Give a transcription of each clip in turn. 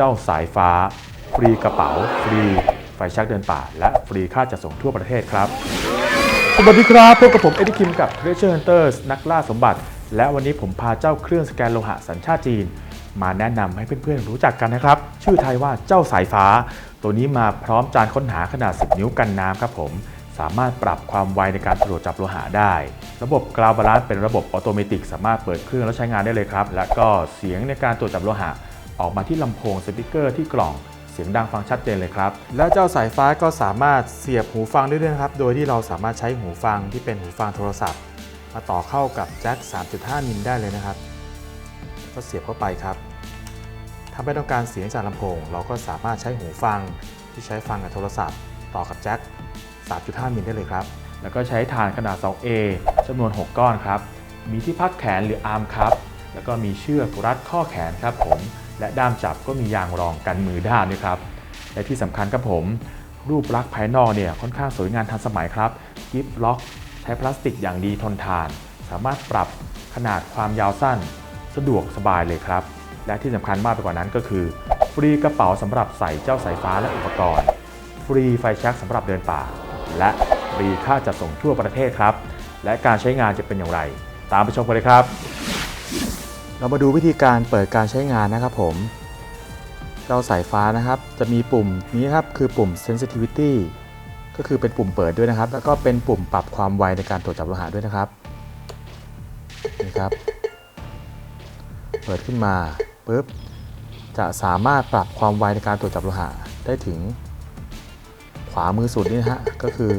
เจ้าสายฟ้า ฟรีกระเป๋า ฟรี ไฟชักเดินป่า และฟรีค่าจัดส่งทั่วประเทศครับ สวัสดีครับพบกับผมเอ็ดดี้คิมกับ Treasure Hunters นักล่าสมบัติ และวันนี้ผมพาเจ้าเครื่องสแกนโลหะสัญชาติจีน มาแนะนำให้เพื่อนๆรู้จักกันนะครับ ชื่อไทยว่าเจ้าสายฟ้า ตัวนี้มาพร้อมจานค้นหาขนาด 10 นิ้วกันน้ำครับผมสามารถปรับความไวในการตรวจจับโลหะได้ ระบบกราวบาลานซ์เป็นระบบออโตเมติกสามารถเปิดเครื่องแล้วใช้งานได้เลยครับ และก็เสียงในการตรวจจับโลหะ ออกมาที่ลำโพงสปีกเกอร์ที่กล่องเสียงดังฟังชัดเจนเลยครับ และเจ้าสายฟ้าก็สามารถเสียบหูฟังได้ด้วยนะครับ โดยที่เราสามารถใช้หูฟังที่เป็นหูฟังโทรศัพท์ มาต่อเข้ากับแจ็ค 3.5 มิลได้เลยนะครับ ก็เสียบเข้าไปครับ ถ้าไม่ต้องการเสียงจากลำโพง เราก็สามารถใช้หูฟังที่ใช้ฟังกับโทรศัพท์ ต่อกับแจ็ค 3.5 มิลได้เลยครับ แล้วก็ใช้ฐานขนาด 2A จำนวน 6 ก้อนครับ มีที่พักแขนหรืออาร์มครับ แล้วก็มีเชือกรัดข้อแขนครับผม และด้ามจับก็มียางรองกันมือด้านด้วยครับและที่สำคัญครับผม รูปลักษณ์ภายนอกเนี่ยค่อนข้างสวยงามทันสมัยครับกิฟล็อกใช้พลาสติกอย่างดีทนทาน สามารถปรับขนาดความยาวสั้น สะดวกสบายเลยครับ และที่สำคัญมากไปกว่านั้นก็คือ ฟรีกระเป๋าสำหรับใส่เจ้าสายฟ้าและอุปกรณ์ ฟรีไฟแชักสำหรับเดินป่า และฟรีค่าจัดส่งทั่วประเทศครับ และการใช้งานจะเป็นอย่างไร ตามไปชมกันเลยครับ เรามาดูวิธีการเปิดการใช้งานนะครับผม เจ้าสายฟ้านะครับ จะมีปุ่มนี้ครับคือปุ่ม sensitivity ก็คือเป็นปุ่มเปิดด้วยนะครับ แล้วก็เป็นปุ่มปรับความไวในการตรวจจับโลหะด้วยนะครับนี่ครับ เปิดขึ้นมาปุ๊บจะสามารถปรับความไวในการตรวจจับโลหะได้ถึง ขวามือสุดนี่นะฮะก็คือ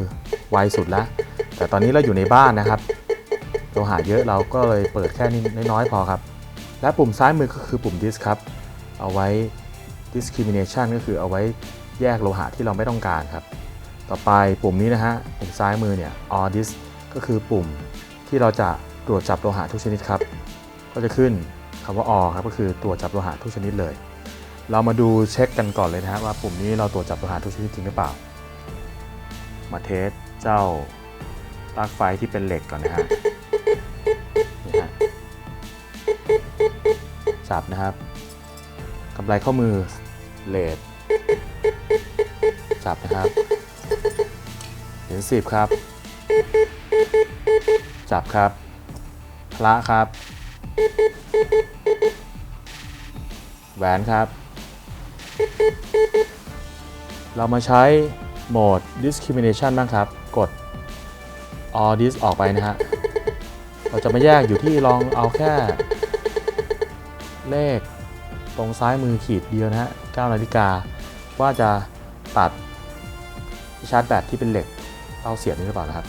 ไวสุดแล้ว แต่ตอนนี้เราอยู่ในบ้านนะครับโลหะเยอะเราก็เลยเปิดแค่นี้น้อยๆพอครับ และปุ่มซ้ายมือก็คือปุ่ม dis ครับ เอาไว้ discrimination ก็คือเอาไว้แยกโลหะที่เราไม่ต้องการครับ ต่อไปปุ่มนี้นะฮะ ปุ่มซ้ายมือเนี่ย all dis ก็คือปุ่มที่เราจะตรวจจับโลหะทุกชนิดครับ ก็จะขึ้นคำว่า all ครับ ก็คือตรวจจับโลหะทุกชนิดเลย เรามาดูเช็คกันก่อนเลยนะฮะว่าปุ่มนี้เราตรวจจับโลหะทุกชนิดจริงหรือเปล่า มาเทสเจ้าปลั๊กไฟที่เป็นเหล็กก่อนนะฮะ จับนะครับกำไรข้อมือเลดจับนะครับ เหรียญสิบครับ จับครับ พระครับ แหวนครับ เรามาใช้โหมด discrimination บ้างครับ กด all dis ออกไปนะฮะ เราจะมาแยกอยู่ที่ลองเอาแค่ เลขตรงซ้ายมือขีดเดียวนะฮะ9นาฬิกาว่าจะตัดชาร์จแบตที่เป็นเหล็กเต้าเสียบนี่หรือเปล่านะครับ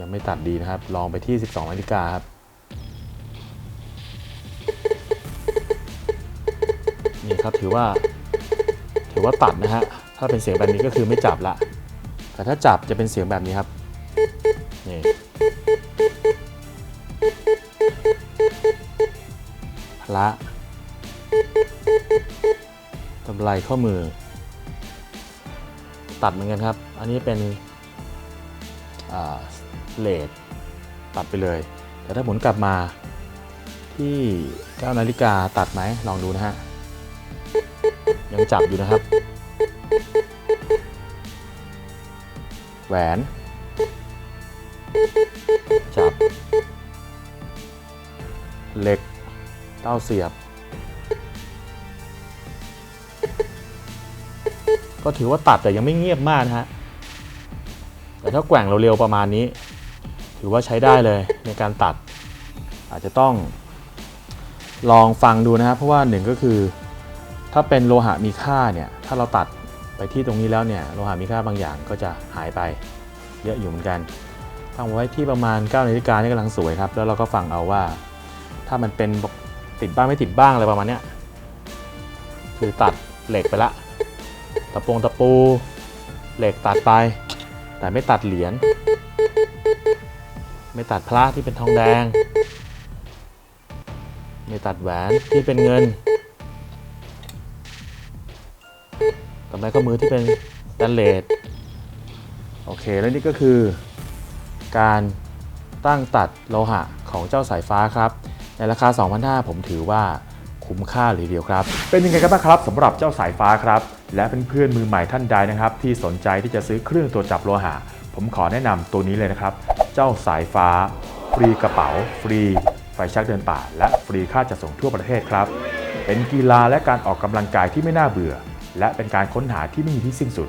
ยังไม่ตัดดีนะครับ ลองไปที่ 12นาฬิกาครับ นี่ครับถือว่า ถือว่าตัดนะฮะ ถ้าเป็นเสียงแบบนี้ก็คือไม่จับละ แต่ถ้าจับจะเป็นเสียงแบบนี้ครับ นี่พละกำไรข้อมือ ตัดเหมือนกันครับ อันนี้เป็นเลดตัดไปเลย แต่ถ้าหมุนกลับมาที่9นาฬิกาตัดไหมลองดูนะฮะ ยังจับอยู่นะครับ แหวน จับ เหล็ก เต้าเสียบ ก็ถือว่าตัดแต่ยังไม่เงียบมากนะฮะ แต่ถ้าแกว่งเร็วๆประมาณนี้ ถือว่าใช้ได้เลยในการตัด อาจจะต้องลองฟังดูนะครับเพราะว่าหนึ่งก็คือ ถ้าเป็นโลหะมีค่าเนี่ย ถ้าเราตัด ไปที่ตรงนี้แล้วเนี่ยโลหะมีค่าบางอย่างก็จะหายไปเยอะอยู่เหมือนกันตั้งไว้ที่ประมาณ9นาฬิกานี่กำลังสวยครับ แล้วเราก็ฟังเอาว่า ถ้ามันเป็นติดบ้างไม่ติดบ้างอะไรประมาณเนี้ยคือตัดเหล็กไปละ ตะปงตะปู เหล็กตัดไป แต่ไม่ตัดเหรียญไม่ตัดพระที่เป็นทองแดง ไม่ตัดแหวนที่เป็นเงิน กำไรข้อมือที่เป็นสแตนเลสโอเค แล้วนี่ก็คือ การตั้งตัดโลหะของเจ้าสายฟ้าครับ ในราคา 2,500 ผมถือว่าคุ้มค่าเลยเดียวครับ เป็นยังไงกันบ้างครับสำหรับเจ้าสายฟ้าครับ และเป็นเพื่อนๆมือใหม่ท่านใดนะครับ ที่สนใจที่จะซื้อเครื่องตรวจจับโลหะ ผมขอแนะนำตัวนี้เลยนะครับ เจ้าสายฟ้า ฟรีกระเป๋า ฟรี ไฟชักเดินป่า และฟรีค่าจัดส่งทั่วประเทศครับ เป็นกีฬาและการออกกำลังกายที่ไม่น่าเบื่อ และเป็นการค้นหาที่ไม่มีที่สิ้นสุด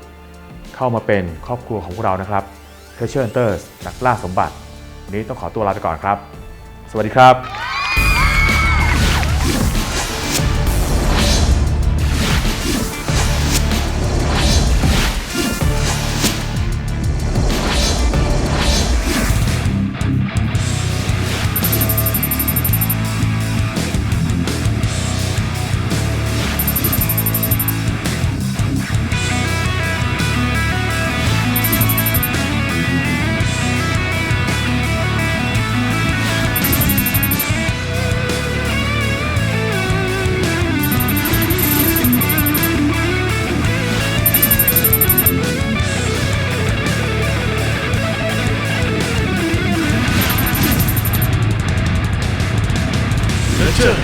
เข้ามาเป็นครอบครัวของพวกเรานะครับ t r e a s u r e Hunters นักล่าสมบัติ วันนี้ต้องขอตัวลาไปก่อนครับ สวัสดีครับ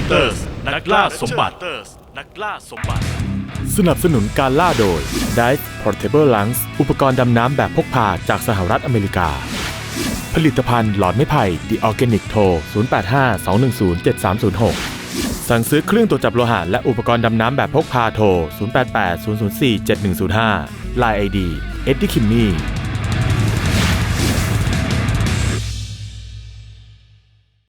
Treasure Hunters นักล่าสมบัติ นักล่าสมบัติ สนับสนุนการล่าโดย Dive Portable Lungs อุปกรณ์ดำน้ำแบบพกพาจากสหรัฐอเมริกา ผลิตภัณฑ์หลอดไม้ไผ่ The Organic โทร0852107306 สั่งซื้อเครื่องตรวจจับโลหะและอุปกรณ์ดำน้ำแบบพกพาโทร 0880047105 Line ID เอ็ดดี้คิมมี่